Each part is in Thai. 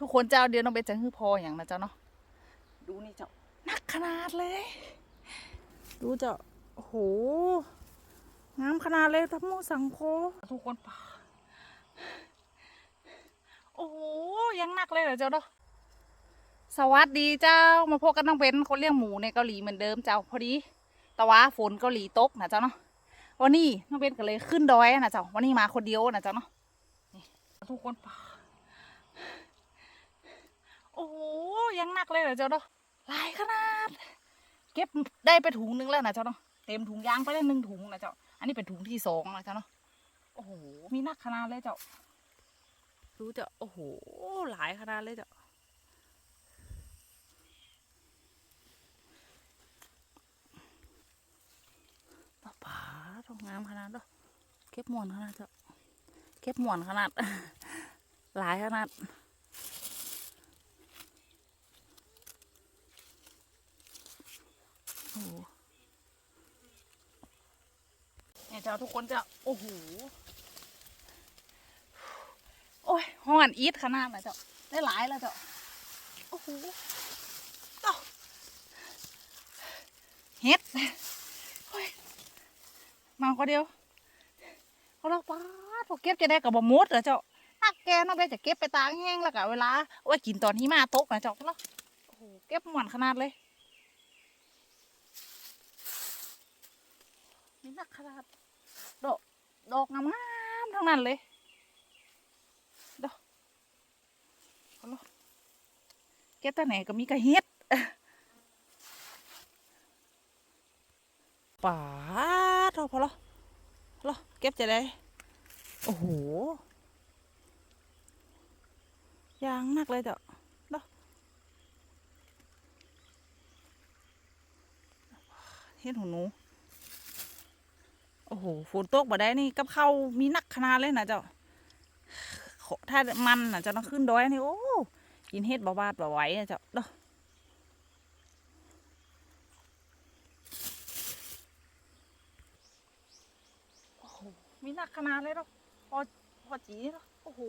ทุกคนเจ้าเดียวน้องเบสจะฮือพออย่างนะเจ้าเนาะดูนี่เจ้าหนักขนาดเลย ดูเจ้าโอ้โหงามขนาดเลยทับโมสังโคทุกคนป่าโอ้โหยังหนักเลยเหรอเจ้าเนาะสวัสดีเจ้ามาพบกันน้องเบนคนเลี้ยงหมูในเกาหลีเหมือนเดิมเจ้าพอดีแต่ว่าฝนเกาหลีตกนะเจ้าเนาะวันนี้น้องเบนก็เลยขึ้นดอยนะเจ้าวันนี้มาคนเดียวนะเจ้าเนาะนี่ทุกคนป่า โอ้ยังหนักเลยเหรอเจ้าเนาะหลายขนาด เก็บได้ไปถุงนึงแล้วนะเจ้าเนาะเต็มถุงยางไปได้หนึ่งถุงนะเจ้าอันนี้เป็นถุงที่สองนะเจ้าเนาะโอ้โหมีหนักขนาดเลยเจ้าดูเจ้าโอ้โหหลายขนาดเลยเจ้าป้าป๋าทองงามขนาดเนาะเก็บหมวนขนาดเจ้าเก็บหมวนขนาด หลายขนาด โอ้โห เนี่ยเจ้าทุกคนจะโอ้โหโอ้ยห้อนอีทขนาดนะเจ้าได้หลายแล้วเจ้าโอ้โหเจ้าเฮ็ดโอ้ยมาคนเดียวเขาเราป้าดพอเก็บจะได้กับบะมดเหรอเจ้านักแกน้องเบสจะเก็บไปตากแห้งแล้วก็เวลาเอาไว้กินตอนที่มาตกนะเจ้าเนาะโอ้โหเก็บหวานขนาดเลย นี่นักขนาดอก ดอกงามๆทั้งนั้นเลยดอกเอาล่ะเก็บแต่ไหนก็มีกระเฮ็ดป่าดเอพอและพอและเก็บจะได้ โอ้โหยางนักเลยเจ้ะดอเฮ็ดหูหนู โอ้โหฝนตกบ่ได้นี่กับข้าวมีนักขนาดเลยนะเจ้าถ้ามันนะเจ้าต้องขึ้นดอยนี่โอ้กินเฮ็ดบ่บาดบ่ไหวนะเจ้าเด้อโอ้โหมีนักขนาดเลยเนาะพอพอจีเนาะโอ้โห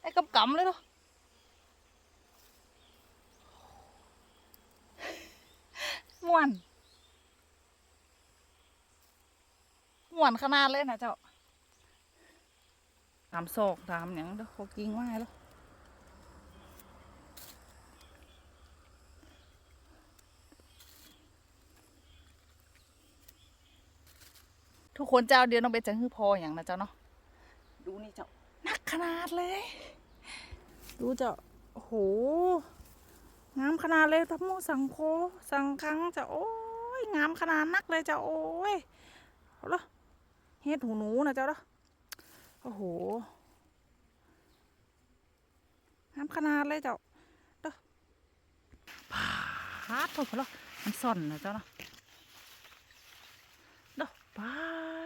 ไอ้กำกำเลยเนาะม่วน หวนขนาดเลยนะเจ้าตามโศกตามอย่างเด้อเขากิงว่าไงแล้วทุกคนเจ้าเดียวน้องเบสจะฮือพออย่างนะเจ้าเนาะดูนี่เจ้าหนักขนาดเลย ดูเจ้าโอ้โหงามขนาดเลยทับโมสังโคสังคังเจ้าโอ้ยงามขนาดนักเลยเจ้าโอ้ยเอาละ เฮ็ดหูหนูนะเจ้าเนาะโอ้โหงามขนาดเลยเจ้าเด้อพาดเถอะพอละมันซ่อนนะเจ้าเนาะเด้อพา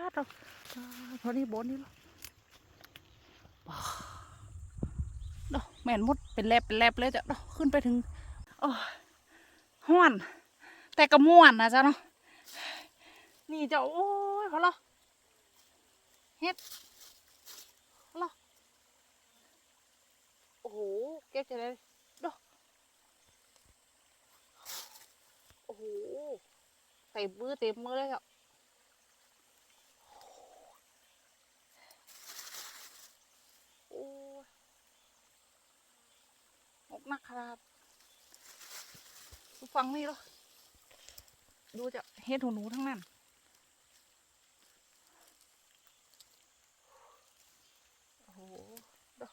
ดเถอะปาดพอนี่บนนี่ละปาดเด้อแม่นมดเป็นแลบเป็นแลบเลยเจ้าเด้อขึ้นไปถึงโอ้ห้อนแต่กระม่วนนะเจ้าเนาะนี่เจ้าโอ้ยพอละ เฮ็ดเหรอโอ้โห เก็บจะได้ดอกโอ้โหเต็มมือเต็มมือเลยอะโอ้ยหกหนักขนาดดูฟังนี่หรอดูจะเฮ็ดหูหนูทั้งนั้น โอ้โหดอก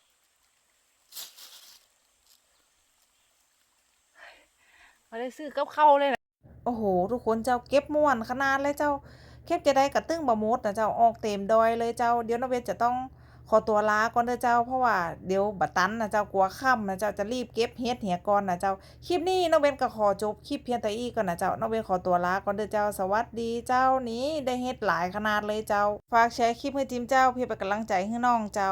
มาได้ซื้อกับข้าเลยนะโอ้โห ทุกคนเจ้าเก็บม่วนขนาดเลยเจ้าเก็บจะได้กระตึ้งบะมดนะเจ้าออกเต็มดอยเลยเจ้าเดี๋ยวน้องเวทจะต้องขอตัวลาก่อนเด้อเจ้าเพราะว่าเดี๋ยวบัตันนะเจ้ากลัวค่ำนะเจ้าจะรีบเก็บเฮ็ดเหียก่อนนะเจ้าคลิปนี้น้องเบนก็ขอจบคลิปเพียงแต่อีก่อนนะเจ้าน้องเบนขอตัวลาก่อนเด้อเจ้าสวัสดีเจ้านี้ได้เฮ็ดหลายขนาดเลยเจ้าฝากแชร์คลิปให้ทีมเจ้าเพื่อเป็นกำลังใจให้น้องเจ้า